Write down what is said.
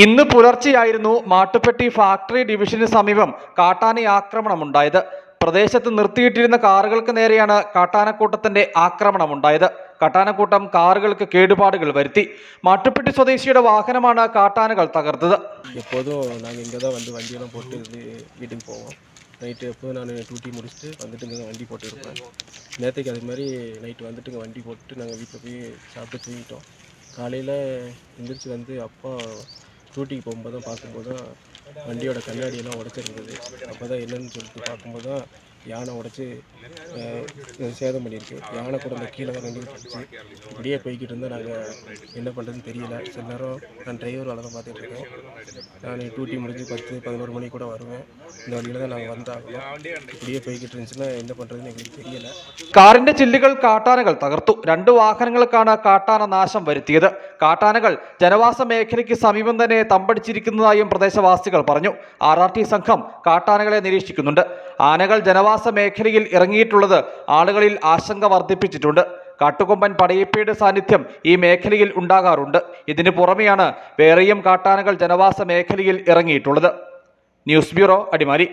ഇന്ന് പുലർച്ചെയായിരുന്നു മാട്ടുപ്പെട്ടി ഫാക്ടറി ഡിവിഷന് സമീപം കാട്ടാന ആക്രമണമുണ്ടായത്. പ്രദേശത്ത് നിർത്തിയിട്ടിരുന്ന കാറുകൾക്ക് നേരെയാണ് കാട്ടാനക്കൂട്ടത്തിന്റെ ആക്രമണമുണ്ടായത്. കാട്ടാനക്കൂട്ടം കാറുകൾക്ക് കേടുപാടുകൾ വരുത്തി. മാട്ടുപ്പെട്ടി സ്വദേശിയുടെ വാഹനമാണ് കാട്ടാനകൾ തകർത്തത്. எப்போதும் நாங்கள் இங்கே தான் வந்து வண்டியெல்லாம் போட்டு இது வீட்டுக்கு போவோம் நைட்டு எப்போதும் நான் டியூட்டி முடிச்சுட்டு வந்துட்டு இங்கே வண்டி போட்டு இருப்பேன் நேற்றுக்கு அது மாதிரி நைட்டு வந்துட்டு சாப்பிட்டு டியூட்டிக்கு போகும்போது தான் பார்க்கும்போது தான் வண்டியோட கண்ணாடியெல்லாம் உடச்சிருந்தது. அப்போ தான் என்னென்னு சொல்லிட்டு பார்க்கும்போது தான் யானை உடச்சி சேதம் பண்ணியிருக்கு யானை கூட அந்த கீழே தான் நின்றுட்டு இப்படியே போய்கிட்டு இருந்தால் நாங்கள் என்ன பண்ணுறதுன்னு தெரியல சில நேரம் நான் டிரைவர் வேலை தான் பார்த்துட்டு இருக்கேன் நான் டியூட்டி முடிஞ்சு பத்து பதினோரு மணி கூட வருவேன் இந்த வழியில் தான் நாங்கள் வந்தாகணும் இப்படியே போய்கிட்டு இருந்துச்சுன்னா என்ன பண்ணுறதுன்னு எங்களுக்கு தெரியல കാറിന്റെ ചില്ലുകൾ കാട്ടാനകൾ തകർത്തു രണ്ട് വാഹനങ്ങൾക്കാണ് കാട്ടാന നാശം വരുത്തിയത് കാട്ടാനകൾ ജനവാസ മേഖലയ്ക്ക് സമീപം തന്നെ തമ്പടിച്ചിരിക്കുന്നതായും പ്രദേശവാസികൾ പറഞ്ഞു ആർ ആർ ടി സംഘം കാട്ടാനകളെ നിരീക്ഷിക്കുന്നുണ്ട് ആനകൾ ജനവാസ മേഖലയിൽ ഇറങ്ങിയിട്ടുള്ളത് ആളുകളിൽ ആശങ്ക വർദ്ധിപ്പിച്ചിട്ടുണ്ട്. കാട്ടുകൊമ്പൻ പടയപ്പയുടെ സാന്നിധ്യം ഈ മേഖലയിൽ ഉണ്ടാകാറുണ്ട്. ഇതിനു പുറമെയാണ് വേറെയും കാട്ടാനകൾ ജനവാസ മേഖലയിൽ ഇറങ്ങിയിട്ടുള്ളത്. News bureau Adimali.